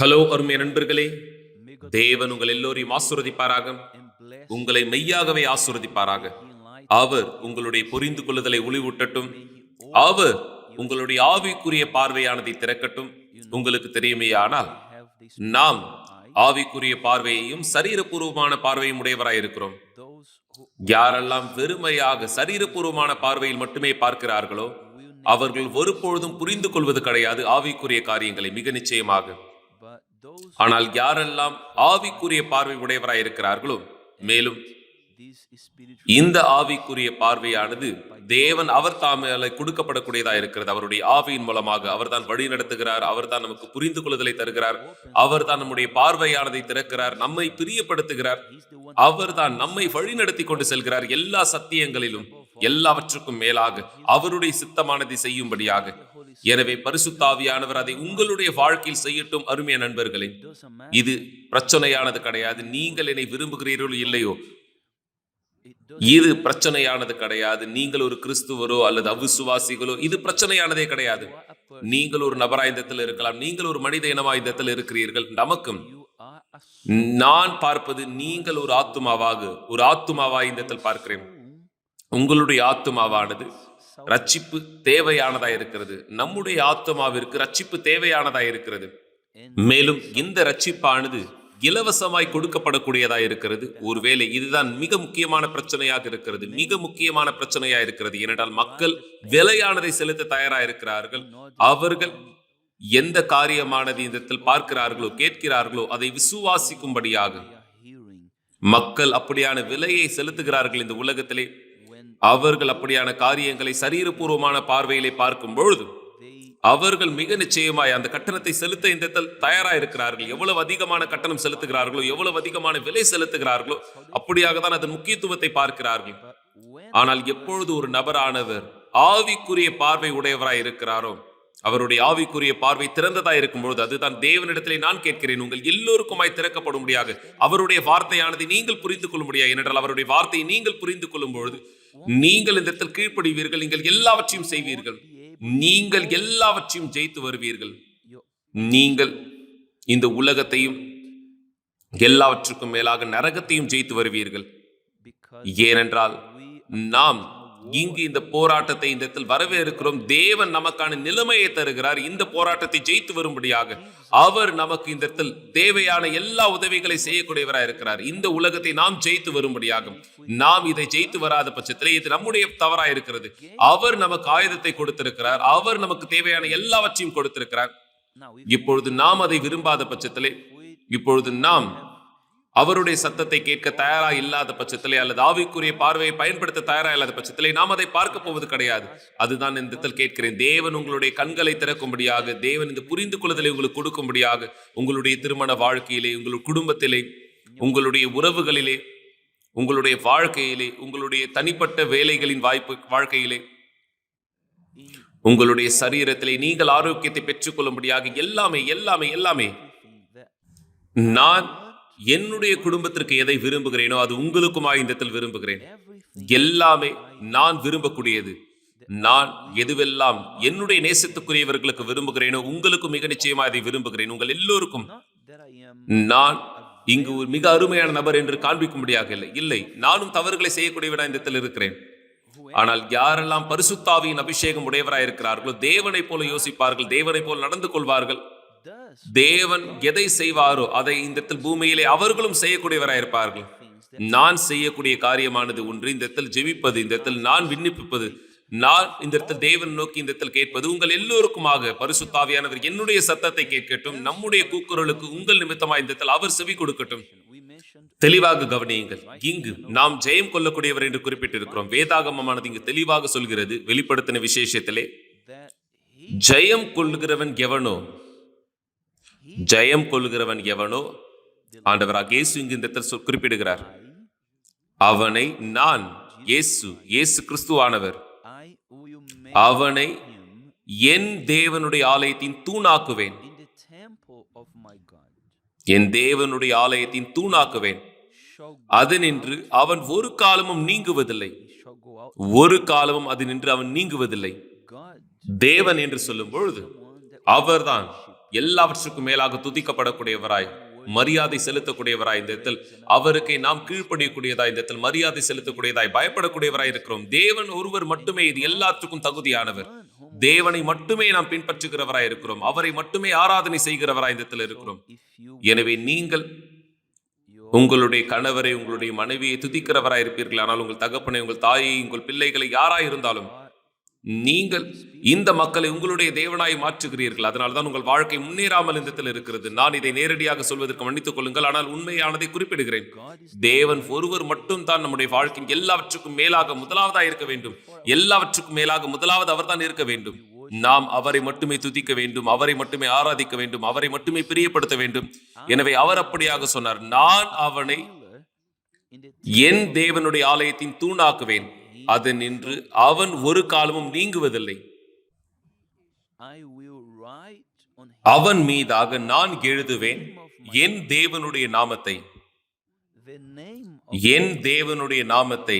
Hello அருமை நண்பர்களே. தேவன் உங்கள் எல்லோரையும் ஆசுரதிப்பாராக உங்களை மெய்யாகவே ஆசுரதிப்பாராக அவர் உங்களுடைய புரிந்து கொள்ளுதலை ஒளிவூட்டட்டும். அவர் உங்களுடைய ஆவிக்குரிய பார்வையானதை திறக்கட்டும். உங்களுக்கு தெரியுமே நாம் ஆவிக்குரிய பார்வையையும் சரீரபூர்வமான பார்வையும் உடையவராய் இருக்கிறோம். யாரெல்லாம் வெறுமையாக சரீரபூர்வமான பார்வையில் மட்டுமே பார்க்கிறார்களோ அவர்கள் ஒருபொழுதும் புரிந்து கொள்வது கிடையாது. ஆவிக்குரிய காரியங்களை மிக நிச்சயமாக. ஆனால் யாரெல்லாம் ஆவிக்குரிய பார்வை உடையவராய் இருக்கிறார்களோ மேலும் இந்த ஆவிக்குரிய பார்வையானது தேவன் அவர் தாமலை கொடுக்கப்படக்கூடியதா இருக்கிறது. அவருடைய ஆவியின் மூலமாக அவர்தான் வழி நடத்துகிறார் அவர்தான் நமக்கு புரிந்து கொள்ளுதலை தருகிறார் அவர்தான் நம்முடைய பார்வையானதை திறக்கிறார் நம்மை பிரியப்படுத்துகிறார். அவர்தான் நம்மை வழி நடத்தி கொண்டு செல்கிறார் எல்லா சத்தியங்களிலும் எல்லாவற்றுக்கும் மேலாக அவருடைய சித்தமானதை செய்யும்படியாக. எனவே பரிசுத்தாவியானவர் அதை உங்களுடைய வாழ்க்கையில் செய்யட்டும். அருமைய நண்பர்களே இது பிரச்சனையானது கிடையாது. நீங்கள் என்னை விரும்புகிறீர்களோ இல்லையோ. இது பிரச்சனையானது கிடையாது. நீங்கள் ஒரு கிறிஸ்துவரோ அல்லது அவிசுவாசிகளோ இது பிரச்சனையானதே கிடையாது. நீங்கள் ஒரு நபராயுதத்தில் இருக்கலாம். நீங்கள் ஒரு மனித இனமாயுதத்தில் இருக்கிறீர்கள். நமக்கும் நான் பார்ப்பது நீங்கள் ஒரு ஆத்துமாவாக ஒரு ஆத்துமாவா இந்த பார்க்கிறேன். உங்களுடைய ஆத்துமாவானது. ரட்சிப்பு தேவையானதா இருக்கிறது. நம்முடைய ஆத்துமாவிற்கு ரட்சிப்பு தேவையானதா இருக்கிறது. மேலும் இந்த ரட்சிப்பானது இலவசமாய் கொடுக்கப்படக்கூடியதா இருக்கிறது. ஒருவேளை இதுதான் மிக முக்கியமான பிரச்சனையாக இருக்கிறது. மிக முக்கியமான பிரச்சனையா இருக்கிறது. ஏனென்றால் மக்கள் விலையானதை செலுத்த தயாரா இருக்கிறார்கள். அவர்கள் எந்த காரியமானது இடத்தில் பார்க்கிறார்களோ கேட்கிறார்களோ அதை விசுவாசிக்கும்படியாக. மக்கள் அப்படியான விலையை செலுத்துகிறார்கள் இந்த உலகத்திலே. அவர்கள் அப்படியான காரியங்களை சரீரபூர்வமான பார்வையிலே பார்க்கும் பொழுது அவர்கள் மிக நிச்சயமாய் அந்த கட்டணத்தை செலுத்த இந்த தயாரா இருக்கிறார்கள் எவ்வளவு அதிகமான கட்டணம் செலுத்துகிறார்களோ எவ்வளவு அதிகமான விலை செலுத்துகிறார்களோ அப்படியாக தான் அதன் முக்கியத்துவத்தை பார்க்கிறார்கள். ஆனால் எப்பொழுது ஒரு நபரானவர் ஆவிக்குரிய பார்வை உடையவராய் இருக்கிறாரோ அவருடைய ஆவிக்குரிய பார்வை திறந்ததா இருக்கும் பொழுது அதுதான் தேவனிடத்திலே நான் கேட்கிறேன் உங்கள் எல்லோருக்குமாய் திறக்கப்படும்படியாக அவருடைய வார்த்தையானது நீங்கள் புரிந்து கொள்ள முடியாது ஏனென்றால் அவருடைய வார்த்தையை நீங்கள் புரிந்து கொள்ளும் பொழுது நீங்கள் இந்த இடத்தில் கீழ்ப்படுவீர்கள் நீங்கள் எல்லாவற்றையும் செய்வீர்கள். நீங்கள் எல்லாவற்றையும் ஜெயித்து வருவீர்கள். நீங்கள் இந்த உலகத்தையும் எல்லாவற்றுக்கும் மேலாக நரகத்தையும் ஜெயித்து வருவீர்கள். ஏனென்றால் நாம் இங்கு இந்த போராட்டத்தை இந்த இடத்தில் வரவேற்கிறோம். தேவன் நமக்கான நிலைமையை தருகிறார். இந்த போராட்டத்தை ஜெயித்து வரும்படியாக அவர் நமக்கு இந்த இடத்தில் தேவையான எல்லா உதவிகளை செய்யக்கூடியவராக இருக்கிறார். இந்த உலகத்தை நாம் ஜெயித்து வரும்படியாகும் நாம் இதை ஜெயித்து வராத பட்சத்தில் இது நம்முடைய தவறாக இருக்கிறது. அவர் நமக்கு ஆயுதத்தை கொடுத்திருக்கிறார். அவர் நமக்கு தேவையான எல்லாவற்றையும் கொடுத்திருக்கிறார். இப்பொழுது நாம் அதை விரும்பாத பட்சத்திலே இப்பொழுது நாம் அவருடைய சத்தத்தை கேட்க தயாரா இல்லாத பட்சத்திலே அல்லது ஆவிக்குரிய பார்வையை பயன்படுத்த தயாரா இல்லாத பட்சத்திலே நாம் அதை பார்க்க போவது கிடையாது. அதுதான் இந்த இடத்தில் கேட்கிறேன். தேவன் உங்களுடைய கண்களை திறக்கும்படியாக தேவன் இந்த புரிந்து கொள்ளுதலை உங்களுக்கு கொடுக்கும்படியாக உங்களுடைய திருமண வாழ்க்கையிலே உங்களுடைய குடும்பத்திலே உங்களுடைய உறவுகளிலே உங்களுடைய வாழ்க்கையிலே உங்களுடைய தனிப்பட்ட வேலைகளின் வாய்ப்பு வாழ்க்கையிலே உங்களுடைய சரீரத்திலே நீங்கள் ஆரோக்கியத்தை பெற்றுக்கொள்ளும்படியாக எல்லாமே எல்லாமே எல்லாமே நான் என்னுடைய குடும்பத்திற்கு எதை விரும்புகிறேனோ அது உங்களுக்குமாய் இந்த இடத்தில் விரும்புகிறேன். எல்லாமே நான் விரும்பக்கூடியது. நான் எதுவெல்லாம் என்னுடைய நேசத்துக்குரியவர்களுக்கு விரும்புகிறேனோ உங்களுக்கு மிக நிச்சயமா அதை விரும்புகிறேன். உங்கள் எல்லோருக்கும். நான் இங்கு ஒரு மிக அருமையான நபர் என்று காண்பிக்கும்படியாக இல்லை. இல்லை நானும் தவறுகளை செய்யக்கூடியவனா இந்த இடத்தில் இருக்கிறேன். ஆனால் யாரெல்லாம் பரிசுத்தாவியின் அபிஷேகம் உடையவராயிருக்கிறார்களோ தேவனை போல யோசிப்பார்கள் தேவனை போல நடந்து கொள்வார்கள். தேவன் எதை செய்வாரோ அதை இந்த இடத்தில் பூமியிலே அவர்களும் செய்யக்கூடியவராய் இருப்பார்கள். நான் செய்யக்கூடிய காரியமானது ஒன்று இந்த இடத்தில் ஜெபிப்பது இந்த இடத்தில் நான் விண்ணப்பிப்பது நான் இந்த இடத்தில் தேவன் நோக்கி இந்த இடத்தில் கேட்பது உங்கள் எல்லோருக்குமாக பரிசுத்தாவியானவர் என்னுடைய சத்தத்தை கேட்கட்டும் நம்முடைய கூக்குரலுக்கு உங்கள் நிமித்தமாக இந்த இடத்தில் அவர் செவி கொடுக்கட்டும். தெளிவாக கவனியுங்கள் இங்கு நாம் ஜெயம் கொள்ளக்கூடியவர் என்று குறிப்பிட்டிருக்கிறோம். வேதாகமமானது இங்கு தெளிவாக சொல்கிறது வெளிப்படுத்தின விசேஷத்திலே ஜெயம் கொள்ளுகிறவன் எவனோ ஜெயம் கொள்கிறவன் எவனோ? ஆண்டவராக இயேசு இங்கு இந்த இடத்தில் குறிப்பிடுகிறார். அவனை நான் இயேசு இயேசு கிறிஸ்துவானவர். அவனை என் தேவனுடைய ஆலயத்தின் தூணாக்குவேன். என் தேவனுடைய ஆலயத்தின் தூணாக்குவேன். அது நின்று அவன் ஒரு காலமும் நீங்குவதில்லை. ஒரு காலமும் அது நின்று அவன் நீங்குவதில்லை. தேவன் என்று சொல்லும் பொழுது அவர்தான் எல்லாவற்றுக்கும் மேலாக துதிக்கப்படக்கூடியவராய் மரியாதை செலுத்தக்கூடியவராய் இந்த இடத்தில் அவருக்கு நாம் கீழ்ப்படியக்கூடியதாய் இந்த இடத்தில் மரியாதை செலுத்தக்கூடியதாய் பயப்படக்கூடியவராய் இருக்கிறோம். தேவன் ஒருவர் மட்டுமே இது எல்லாத்துக்கும் தகுதியானவர். தேவனை மட்டுமே நாம் பின்பற்றுகிறவராய் இருக்கிறோம். அவரை மட்டுமே ஆராதனை செய்கிறவராய் இந்த இடத்தில் இருக்கிறோம். எனவே நீங்கள் உங்களுடைய கணவரை உங்களுடைய மனைவியை துதிக்கிறவராய் இருப்பீர்கள் ஆனால் உங்கள் தகப்பனை உங்கள் தாயை உங்கள் பிள்ளைகளை யாராய் இருந்தாலும் நீங்கள் இந்த மக்களை உங்களுடைய தேவனாய் மாற்றுகிறீர்கள். அதனால்தான் உங்கள் வாழ்க்கை முன்னேறாமல் இந்தத்தில் இருக்கிறது. நான் இதை நேரடியாக சொல்வதற்கு மன்னித்துக் கொள்ளுங்கள். ஆனால் உண்மையானதை குறிப்பிடுகிறேன். தேவன் ஒருவர் மட்டும் தான் நம்முடைய வாழ்க்கையின் எல்லாவற்றுக்கும் மேலாக முதலாவதா இருக்க வேண்டும். எல்லாவற்றுக்கும் மேலாக முதலாவது அவர்தான் இருக்க வேண்டும். நாம் அவரை மட்டுமே துதிக்க வேண்டும். அவரை மட்டுமே ஆராதிக்க வேண்டும். அவரை மட்டுமே பிரியப்படுத்த வேண்டும். எனவே அவர் அப்படியாக சொன்னார். நான் அவனை என் தேவனுடைய ஆலயத்தின் தூணாக்குவேன். அது நின்று அவன் ஒரு காலமும் நீங்குவதில்லை. அவன் மீதாக நான் எழுதுவேன். என் தேவனுடைய நாமத்தை. என் தேவனுடைய நாமத்தை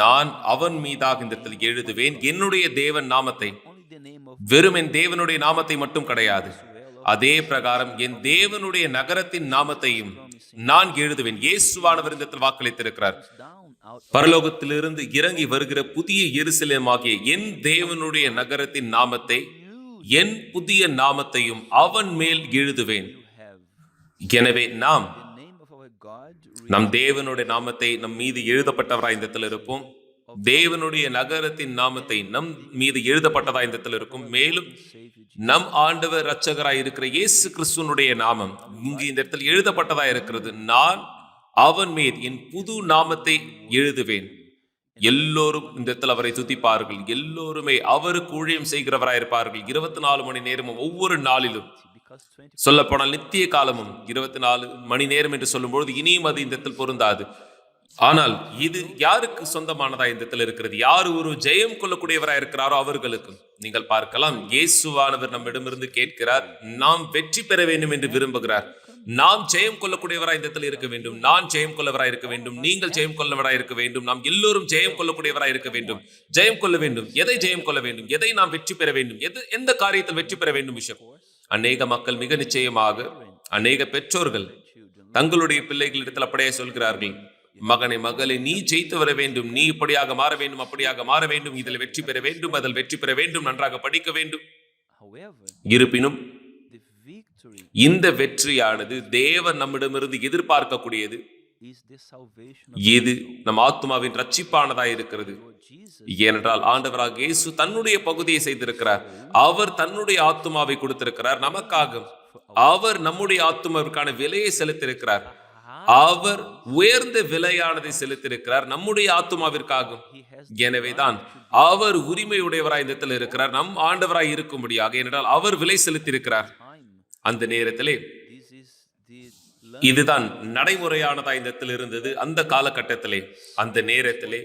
நான் அவன் மீதாக இந்த இடத்தில் எழுதுவேன். என்னுடைய தேவன் நாமத்தை. வெறும் என் தேவனுடைய நாமத்தை மட்டும் கிடையாது. அதே பிரகாரம் என் தேவனுடைய நகரத்தின் நாமத்தையும் நான் எழுதுவேன். இயேசுவானவர் இந்த இடத்தில் வாக்களித்திருக்கிறார். பரலோகத்திலிருந்து இறங்கி வருகிற புதிய எருசலேமாகிய என் தேவனுடைய நகரத்தின் நாமத்தை என் புதிய நாமத்தையும் அவன் மேல் எழுதுவேன். எனவே நாம் நம் தேவனுடைய நாமத்தை நம் மீது எழுதப்பட்டவராய் இந்த இடத்தில் இருப்போம். தேவனுடைய நகரத்தின் நாமத்தை நம் மீது எழுதப்பட்டதா இந்த இருக்கும். மேலும் நம் ஆண்டவர் ரட்சகராய் இருக்கிற இயேசு கிறிஸ்துவனுடைய நாமம் இங்கு இந்த இடத்தில் எழுதப்பட்டதா இருக்கிறது. நான் அவன் மேல் என் புது நாமத்தை எழுதுவேன். எல்லோரும் இந்த இடத்துல அவரை துதிப்பார்கள். எல்லோருமே அவருக்கு ஊழியம் செய்கிறவராயிருப்பார்கள் இருபத்தி நாலு மணி நேரமும் ஒவ்வொரு நாளிலும். சொல்லப்போனால் நித்திய காலமும் இருபத்தி நாலு மணி நேரம் என்று சொல்லும்பொழுது இனியும் அது இந்த இடத்தில் பொருந்தாது. ஆனால் இது யாருக்கு சொந்தமானதா இந்த இடத்துல இருக்கிறது? யார் ஒரு ஜெயம் கொள்ளக்கூடியவராக இருக்கிறாரோ அவர்களுக்கு? நீங்கள் பார்க்கலாம். இயேசுவானவர் நம்மிடமிருந்து கேட்கிறார் நாம் வெற்றி பெற வேண்டும் என்று விரும்புகிறார். நாம் ஜெயம் கொள்ளக்கூடியவராய் இந்த இடத்தில் இருக்க வேண்டும். நான் ஜெயம் கொள்ளவராய் இருக்க வேண்டும். நீங்கள் ஜெயம் கொள்ளவராய் இருக்க வேண்டும். நாம் எல்லோரும் ஜெயம் கொள்ளக்கூடியவராய் இருக்க வேண்டும். ஜெயம் கொள்ள வேண்டும். எதை ஜெயம் கொள்ள வேண்டும்? எதை நாம் வெற்றி பெற வேண்டும்? எது எந்த காரியத்தில் வெற்றி பெற வேண்டும் விஷயம் அநேக மக்கள் மிக நிச்சயமாக அநேக பெற்றோர்கள் தங்களுடைய பிள்ளைகளிடத்தில் அப்படியே சொல்கிறார்கள் மகனை மகளை நீ ஜெயித்து வர வேண்டும். நீ இப்படியாக மாற வேண்டும் அப்படியாக மாற வேண்டும். இதில் வெற்றி பெற வேண்டும் அதில் வெற்றி பெற வேண்டும் நன்றாக படிக்க வேண்டும். இருப்பினும் இந்த வெற்றியானது தேவன் நம்மிடமிருந்து எதிர்பார்க்கக்கூடியது. இது நம் ஆத்மாவின் ரட்சிப்பானதாய் இருக்கிறது. ஏனென்றால் ஆண்டவராக இயேசு தன்னுடைய பகுதியை செய்திருக்கிறார். அவர் தன்னுடைய ஆத்துமாவை கொடுத்திருக்கிறார் நமக்காக. அவர் நம்முடைய ஆத்துமாவிற்கான விலையை செலுத்தியிருக்கிறார். அவர் உயர்ந்த விலையானதை செலுத்தியிருக்கிறார் நம்முடைய has எனவேதான் அவர் உரிமையுடையவராய் இந்த இருக்கிறார். நம் ஆண்டவராய் இருக்கும்படியாக. ஏனென்றால் அவர் விலை செலுத்தியிருக்கிறார். அந்த நேரத்திலே. இதுதான் நடைமுறையானதா இந்த இடத்தில் இருந்தது. அந்த காலகட்டத்திலே அந்த நேரத்திலே.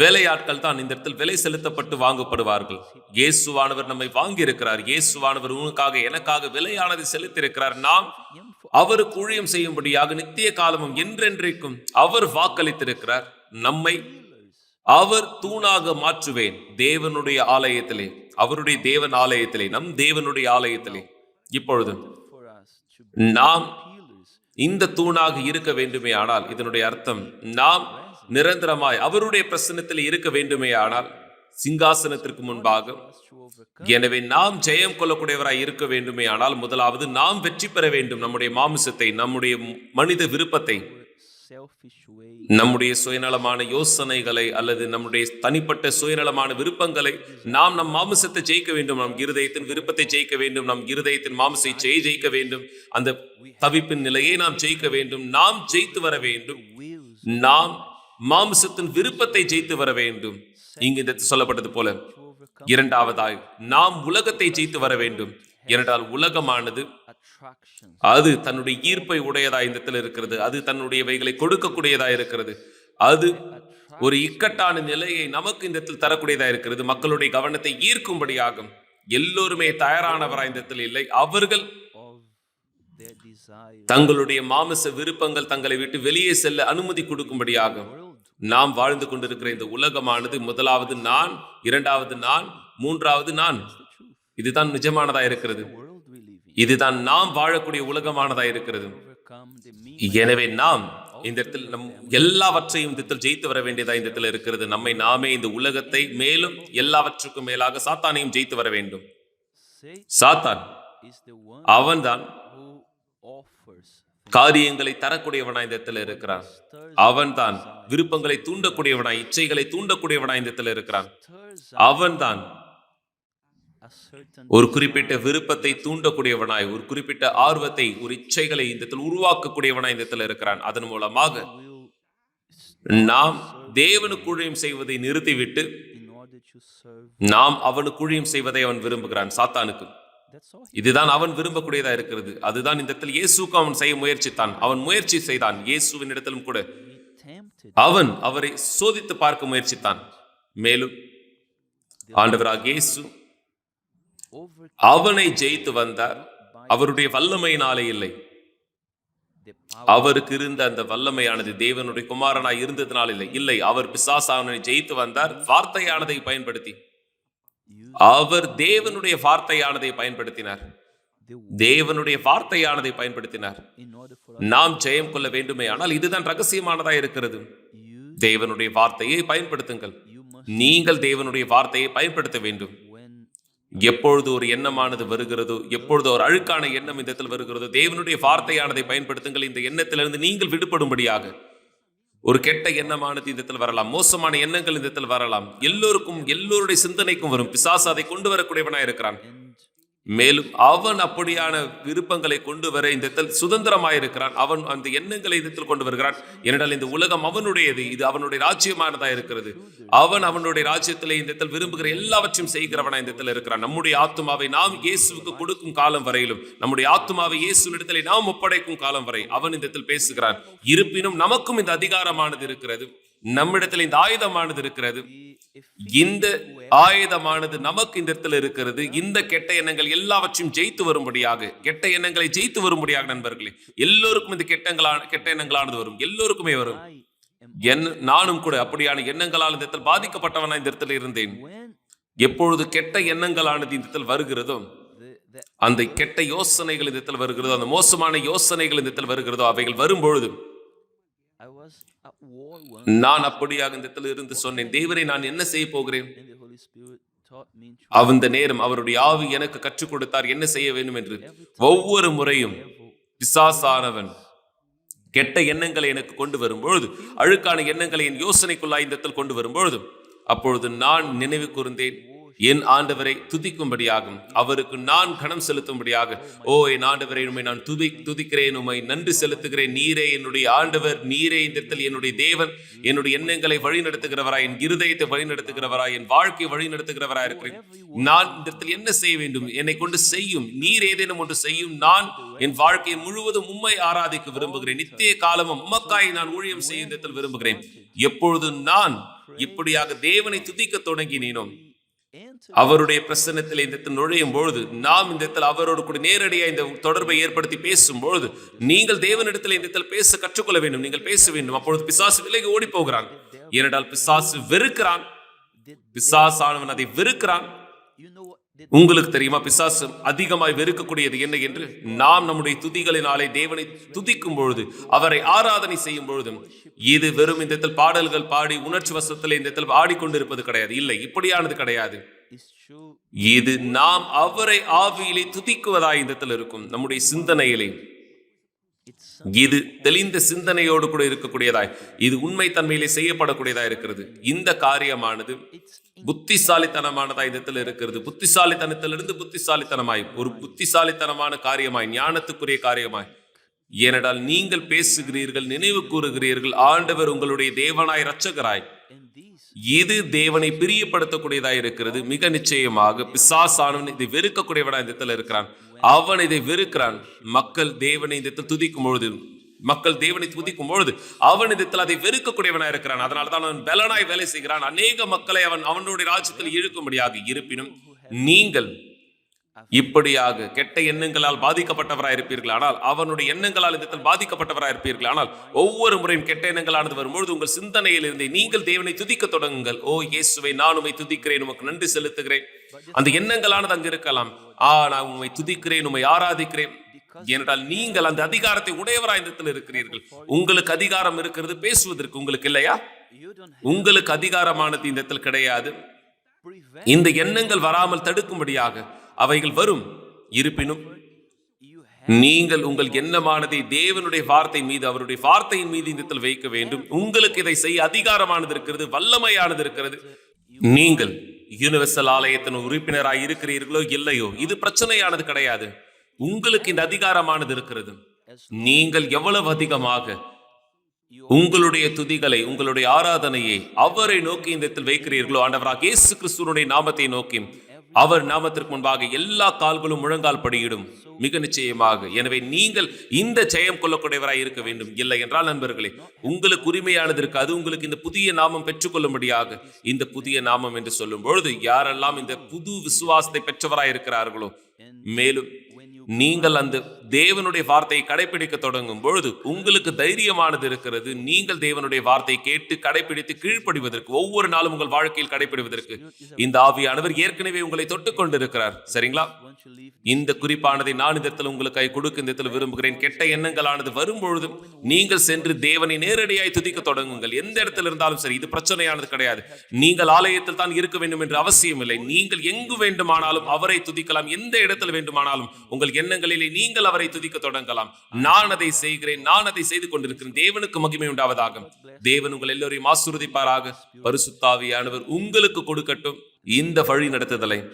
வேலையாட்கள் தான் இந்த இடத்தில் விலை செலுத்தப்பட்டு வாங்கப்படுவார்கள். இயேசுவானவர் நம்மை வாங்கி இருக்கிறார் இயேசுவானவர் உனக்காக எனக்காக விலையானதை செலுத்தியிருக்கிறார். நாம் அவருக்கு ஊழியம் செய்யும்படியாக நித்திய காலமும் என்றென்றைக்கும் அவர் வாக்களித்திருக்கிறார். நம்மை அவர் தூணாக மாற்றுவேன். தேவனுடைய ஆலயத்திலே அவருடைய தேவன் ஆலயத்திலே நம் தேவனுடைய ஆலயத்திலே. இப்பொழுது நாம் இந்த தூணாக இருக்க வேண்டுமே ஆனால் இதனுடைய அர்த்தம் நாம் நிரந்தரமாய் அவருடைய பிரசனத்தில் இருக்க வேண்டுமே ஆனால் சிங்காசனத்திற்கு முன்பாக எனவே நாம் ஜெயம் கொள்ளக்கூடியவராய் இருக்க வேண்டுமே ஆனால் முதலாவது நாம் வெற்றி பெற வேண்டும். நம்முடைய மாமிசத்தை நம்முடைய மனித விருப்பத்தை நம்முடைய சுயநலமான யோசனைகளை அல்லது நம்முடைய தனிப்பட்ட சுயநலமான விருப்பங்களை நாம் நம் மாமிசத்தை ஜெயிக்க வேண்டும். நம் இருதயத்தின் விருப்பத்தை ஜெயிக்க வேண்டும். நம் இருதயத்தின் மாமிசை ஜெய் ஜெயிக்க வேண்டும். அந்த தவிப்பின் நிலையை நாம் ஜெயிக்க வேண்டும். நாம் ஜெயித்து வர வேண்டும். நாம் மாமிசத்தின் விருப்பத்தை ஜெயித்து வர வேண்டும். இங்கு இந்த சொல்லப்பட்டது போல இரண்டாவதாய் நாம் உலகத்தை ஜெயித்து வர வேண்டும். ஏனென்றால் உலகமானது அது தன்னுடைய ஈர்ப்பை உடையதா இந்த இடத்துல இருக்கிறது. அது தன்னுடையவைகளை கொடுக்கக்கூடியதா இருக்கிறது. அது ஒரு இக்கட்டான நிலையை நமக்கு இந்த இடத்தில் தரக்கூடியதா இருக்கிறது. மக்களுடைய கவனத்தை ஈர்க்கும்படியாகும். எல்லோருமே தயாரானவரா இந்த இடத்தில் இல்லை. அவர்கள் தங்களுடைய மாமிச விருப்பங்கள் தங்களை விட்டு வெளியே செல்ல அனுமதி கொடுக்கும்படியாகும். நாம் வாழ்ந்து கொண்டிருக்கிற இந்த உலகமானது முதலாவது நான் இரண்டாவது நான் மூன்றாவது நான். இதுதான் நிஜமானதா இருக்கிறது. இதுதான் நாம் வாழக்கூடிய உலகமானதா இருக்கிறது. எனவே நாம் இந்த இடத்தில் நம் எல்லாவற்றையும் இந்த இடத்தில் ஜெயித்து வர வேண்டியதா இந்த இடத்துல இருக்கிறது. நம்மை நாமே இந்த உலகத்தை மேலும் எல்லாவற்றுக்கும் மேலாக சாத்தானையும் ஜெயித்து வர வேண்டும். சாத்தான் அவன்தான் காரியங்களை தரக்கூடியவனாய் இந்த இடத்துல இருக்கிறான். அவன்தான் விருப்பங்களை தூண்டக்கூடியவனாய் இச்சைகளை தூண்டக்கூடியவனாய் இந்த இடத்துல இருக்கிறான். அவன்தான் ஒரு குறிப்பிட்ட விருப்பத்தை தூண்டக்கூடியவனாய் ஒரு குறிப்பிட்ட ஆர்வத்தை ஒரு இச்சைகளை இந்த இடத்தில் உருவாக்கக்கூடியவனாய் இந்த இடத்துல இருக்கிறான். அதன் மூலமாக நாம் தேவனுக்கு ஊழியம் செய்வதை நிறுத்திவிட்டு நாம் அவனுக்கு ஊழியம் செய்வதை அவன் விரும்புகிறான் சாத்தானுக்கு. இதுதான் அவன் விரும்பக்கூடியதா இருக்கிறது. அதுதான் இந்த இடத்தில் இயேசுக்கு அவன் செய்ய முயற்சித்தான். அவன் முயற்சி செய்தான். இயேசுவின் இடத்திலும் கூட. அவன் அவரை சோதித்து பார்க்க முயற்சித்தான். மேலும் ஆண்டவராக இயேசு அவனை ஜெயித்து வந்தார். அவருடைய வல்லமையினாலே இல்லை. அவருக்கு இருந்த அந்த வல்லமையானது தேவனுடைய குமாரனாய் இருந்ததினால் இல்லை. இல்லை அவர் பிசாசானனை ஜெயித்து வந்தார். வார்த்தையானதை பயன்படுத்தி. அவர் தேவனுடைய வார்த்தையானதை பயன்படுத்தினார். தேவனுடைய வார்த்தையானதை பயன்படுத்தினார். நாம் ஜெயம் கொள்ள வேண்டுமே ஆனால் இதுதான் ரகசியமானதா இருக்கிறது. தேவனுடைய வார்த்தையை பயன்படுத்துங்கள். நீங்கள் தேவனுடைய வார்த்தையை பயன்படுத்த வேண்டும். எப்பொழுது ஒரு எண்ணமானது வருகிறதோ எப்பொழுது ஒரு அழுக்கான எண்ணம் இந்த இடத்தில் வருகிறதோ தேவனுடைய வார்த்தையானதை பயன்படுத்துங்கள். இந்த எண்ணத்திலிருந்து நீங்கள் விடுபடும்படியாக ஒரு கெட்ட எண்ணமானது இந்த இடத்தில் வரலாம். மோசமான எண்ணங்கள் இந்த இடத்தில் வரலாம். எல்லோருக்கும் எல்லோருடைய சிந்தனைக்கும் வரும். பிசாசு அதை கொண்டு வரக்கூடியவனா இருக்கிறான். மேலும் அவன் அப்படியான விருப்பங்களை கொண்டு வர இந்த இடத்தில் சுதந்திரமாயிருக்கிறான். அவன் அந்த எண்ணங்களை இந்த இடத்தில் கொண்டு வருகிறான். ஏனென்றால் இந்த உலகம் அவனுடையது. இது அவனுடைய ராஜ்யமானதா இருக்கிறது. அவன் அவனுடைய ராஜ்யத்திலே இந்த இடத்தில் விரும்புகிற எல்லாவற்றையும் செய்கிறவனா இந்த இடத்தில் இருக்கிறான். நம்முடைய ஆத்துமாவை நாம் இயேசுவுக்கு கொடுக்கும் காலம் வரையிலும் நம்முடைய ஆத்துமாவை இடத்துல நாம் ஒப்படைக்கும் காலம் வரை அவன் இந்த இடத்தில் பேசுகிறான். இருப்பினும் நமக்கும் இந்த அதிகாரமானது இருக்கிறது. நம்மிடத்தில் இந்த ஆயுதமானது இருக்கிறது. இந்த ஆயுதமானது நமக்கு இந்த இடத்துல இருக்கிறது. இந்த கெட்ட எண்ணங்கள் எல்லாவற்றையும் ஜெயித்து வரும்படியாக கெட்ட எண்ணங்களை ஜெயித்து வரும்படியாக நண்பர்களே எல்லோருக்கும் இந்த கெட்டங்களான கெட்ட எண்ணங்களானது வரும். எல்லோருக்குமே வரும். என் நானும் கூட அப்படியான எண்ணங்களால் இந்த இடத்தில் பாதிக்கப்பட்டவனா இந்த இடத்துல இருந்தேன். எப்பொழுது கெட்ட எண்ணங்களானது இந்த இடத்தில் வருகிறதோ அந்த கெட்ட யோசனைகள் இந்த இடத்தில் வருகிறதோ அந்த மோசமான யோசனைகள் இந்த இடத்தில் வருகிறதோ அவைகள் வரும்பொழுது நான் அப்படியாக இந்த இடத்துல இருந்து சொன்னேன். தேவரை நான் என்ன செய்ய போகிறேன்? அந்த நேரம் அவருடைய ஆவி எனக்கு கற்றுக் கொடுத்தார். என்ன செய்ய வேண்டும் என்று? ஒவ்வொரு முறையும் பிசாசானவன் கெட்ட எண்ணங்களை எனக்கு கொண்டு வரும்பொழுது அழுக்கான எண்ணங்களை என் யோசனைக்குள்ளாய் இந்த இடத்தில் கொண்டு வரும்பொழுது அப்பொழுது நான் நினைவு கூர்ந்தேன். என் ஆண்டவரை துதிக்கும்படியாகும். அவருக்கு நான் கணம் செலுத்தும்படியாக. ஓ என் ஆண்டவரை உண்மை நான் துதி துதிக்கிறேன். உண்மை நன்றி செலுத்துகிறேன். நீரே என்னுடைய ஆண்டவர். நீரே இந்த இடத்தில் என்னுடைய தேவன். என்னுடைய எண்ணங்களை வழிநடத்துகிறவராய் என் இருதயத்தை வழிநடத்துகிறவராய் என் வாழ்க்கையை வழிநடத்துகிறவராய் இருக்கிறேன். நான் இந்த இடத்தில் என்ன செய்ய வேண்டும்? என்னை கொண்டு செய்யும். நீர் ஏதேனும் ஒன்று செய்யும். நான் என் வாழ்க்கையை முழுவதும் உண்மை ஆராதிக்க விரும்புகிறேன். நித்திய காலமும் உமக்காய் நான் ஊழியம் செய்யும் விரும்புகிறேன். எப்பொழுது நான் இப்படியாக தேவனை துதிக்க தொடங்கினேனோ அவருடைய பிரசன்னத்தில் இந்த இடத்தில் நுழையும் பொழுது நாம் இந்த இடத்தில் அவரோடு கூட நேரடியாக இந்த தொடர்பை ஏற்படுத்தி பேசும் பொழுது நீங்கள் தேவனிடத்தில் இந்த இடத்தில் பேச கற்றுக்கொள்ள வேண்டும் நீங்கள் பேச வேண்டும். அப்பொழுது பிசாசு விலகி ஓடி போகிறான். ஏனென்றால் பிசாசு வெறுக்கிறான். பிசாசானவன் அதை வெறுக்கிறான். உங்களுக்கு தெரியுமா? பிசாசு அதிகமாய் வெறுக்கக்கூடியது என்ன என்று? நாம் நம்முடைய துதிகளினாலே தேவனை துதிக்கும் பொழுது அவரை ஆராதனை செய்யும் பொழுதும் இது வெறும் இந்த இடத்தில் பாடல்கள் பாடி உணர்ச்சி வசத்தில் இந்த இடத்தில் ஆடிக்கொண்டிருப்பது கிடையாது. இல்லை இப்படியானது கிடையாது. இது நாம் அவரை ஆவியிலே துதிக்குவதாய் இந்த இடத்தில் இருக்கும். நம்முடைய சிந்தனையிலே. இது தெளிந்த சிந்தனையோடு கூட இருக்கக்கூடியதாய். இது உண்மை தன்மையிலே செய்யப்படக்கூடியதாய் இருக்கிறது. இந்த காரியமானது புத்திசாலித்தனமானதா புத்திசாலித்தனமானதாய் இடத்துல இருக்கிறது. புத்திசாலித்தனத்திலிருந்து புத்திசாலித்தனமாய் ஒரு புத்திசாலித்தனமான காரியமாய் ஞானத்துக்குரிய காரியமாய். ஏனென்றால் நீங்கள் பேசுகிறீர்கள் நினைவு கூறுகிறீர்கள் ஆண்டவர் உங்களுடைய தேவனாய் ரச்சகராய் இது தேவனை பிரியப்படுத்தக்கூடியதாய் இருக்கிறது. மிக நிச்சயமாக பிசாசானவன் இதை வெறுக்கக்கூடியவனா இந்த இடத்துல இருக்கிறான். அவன் இதை வெறுக்கிறான். மக்கள் தேவனை இந்த துதிக்கும் பொழுது மக்கள் தேவனை துதிக்கும் பொழுது அவன் இதத்தில் அதை வெறுக்கக்கூடியவனாக இருக்கிறான். அதனால தான் அவன் பலனாய் வேலை செய்கிறான். அநேக மக்களை அவன் அவனுடைய ராஜ்யத்தில் இழுக்கும்படியாக இருப்பினும் நீங்கள் இப்படியாக கெட்ட எண்ணங்களால் பாதிக்கப்பட்டவராய் இருப்பீர்கள். ஆனால் அவனுடைய எண்ணங்களால் இந்த பாதிக்கப்பட்டவராக பாதிக்கப்பட்டவராய் இருப்பீர்கள். ஆனால் ஒவ்வொரு முறையும் கெட்ட எண்ணங்களானது வரும்பொழுது உங்கள் சிந்தனையில் இருந்தே நீங்கள் தேவனை துதிக்க தொடங்குங்கள். ஓ இயேசுவை நான் உம்மை துதிக்கிறேன் உமக்கு நன்றி செலுத்துகிறேன். அந்த எண்ணங்களானது அங்கு இருக்கலாம். ஆ நான் உண்மை துதிக்கிறேன் உண்மை ஆராதிக்கிறேன். ஏனென்றால் நீங்கள் அந்த அதிகாரத்தை உடையவராய் இந்த இடத்தில் இருக்கிறீர்கள். உங்களுக்கு அதிகாரம் இருக்கிறது பேசுவதற்கு உங்களுக்கு இல்லையா? உங்களுக்கு அதிகாரமானது இந்த இடத்தில் கிடையாது. இந்த எண்ணங்கள் வராமல் தடுக்கும்படியாக அவைகள் வரும். இருப்பினும் நீங்கள் உங்கள் எண்ணமானதை தேவனுடைய வார்த்தை மீது அவருடைய வார்த்தையின் மீது இந்தத்தில் வைக்க வேண்டும். உங்களுக்கு இதை செய்ய அதிகாரமானது இருக்கிறது வல்லமையானது இருக்கிறது. நீங்கள் யூனிவர்சல் ஆலயத்தின் உறுப்பினராக இருக்கிறீர்களோ இல்லையோ இது பிரச்சனையானது கிடையாது. உங்களுக்கு இந்த அதிகாரமானது இருக்கிறது. நீங்கள் எவ்வளவு அதிகமாக உங்களுடைய துதிகளை உங்களுடைய ஆராதனையை அவரை நோக்கி இந்த இடத்தில் வைக்கிறீர்களோ ஆண்டவராக இயேசு கிறிஸ்துவனுடைய நாமத்தை நோக்கி அவர் நாமத்திற்கு முன்பாக எல்லா கால்களும் முழங்கால் படியிடும். மிக நிச்சயமாக. எனவே நீங்கள் இந்த ஜெயம் கொள்ளக்கூடியவராய் இருக்க வேண்டும். இல்லை என்றால் நண்பர்களே உங்களுக்கு உரிமையானது இருக்காது. உங்களுக்கு இந்த புதிய நாமம் பெற்றுக்கொள்ளும்படியாக இந்த புதிய நாமம் என்று சொல்லும் பொழுது யாரெல்லாம் இந்த புது விசுவாசத்தை பெற்றவராய் இருக்கிறார்களோ மேலும் நீங்கள் அந்த தேவனுடைய வார்த்தையை கடைபிடிக்க தொடங்கும் பொழுது உங்களுக்கு தைரியமானது இருக்கிறது. நீங்கள் தேவனுடைய வார்த்தையை கேட்டு கடைபிடித்து கீழ்ப்படிவதற்கு ஒவ்வொரு நாளும் உங்கள் வாழ்க்கையில் கடைபிடிவதற்கு இந்த ஆவியானவர் ஏற்கனவே உங்களை தொட்டுக்கொண்டிருக்கிறார் சரிங்களா? இந்த குறிப்பானதை நான் இந்த இடத்துல உங்களுக்கு கொடுக்க இந்த இடத்துல விரும்புகிறேன். கெட்ட எண்ணங்களானது வரும்பொழுதும் நீங்கள் சென்று தேவனை நேரடியாய் துதிக்க தொடங்குங்கள். எந்த இடத்துல இருந்தாலும் சரி இது பிரச்சனையானது கிடையாது. நீங்கள் ஆலயத்தில் தான் இருக்க வேண்டும் என்று அவசியம் இல்லை. நீங்கள் எங்கு வேண்டுமானாலும் அவரை துதிக்கலாம். எந்த இடத்துல வேண்டுமானாலும் உங்கள் எண்ணங்களிலே நீங்கள் அவரை அவரை துதிக்க தொடங்கலாம். நான் அதை செய்கிறேன் நான் அதை செய்து கொண்டிருக்கிறேன். தேவனுக்கு மகிமை உண்டாவதாக. தேவன் உங்கள் எல்லோரையும் ஆசீர்வதிப்பாராக. பரிசுத்தாவியானவர் உங்களுக்கு கொடுக்கட்டும். இந்த வழி நடத்துதலை.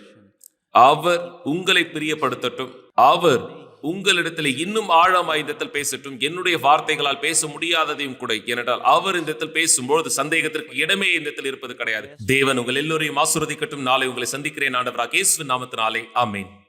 அவர் உங்களை பிரியப்படுத்தட்டும். அவர் உங்களிடத்தில் இன்னும் ஆழமாய் இந்த இடத்தில் பேசட்டும். என்னுடைய வார்த்தைகளால் பேச முடியாததையும் கூட. ஏனென்றால் அவர் இந்த இடத்தில் பேசும்பொழுது சந்தேகத்திற்கு இடமே இந்த இடத்தில் இருப்பது கிடையாது. தேவன் உங்கள் எல்லோரையும் ஆசுரதிக்கட்டும் நாளை உங்களை சந்திக்கிறேன் ஆண்டவராக இயேசு நாமத்தினாலே. ஆமென்.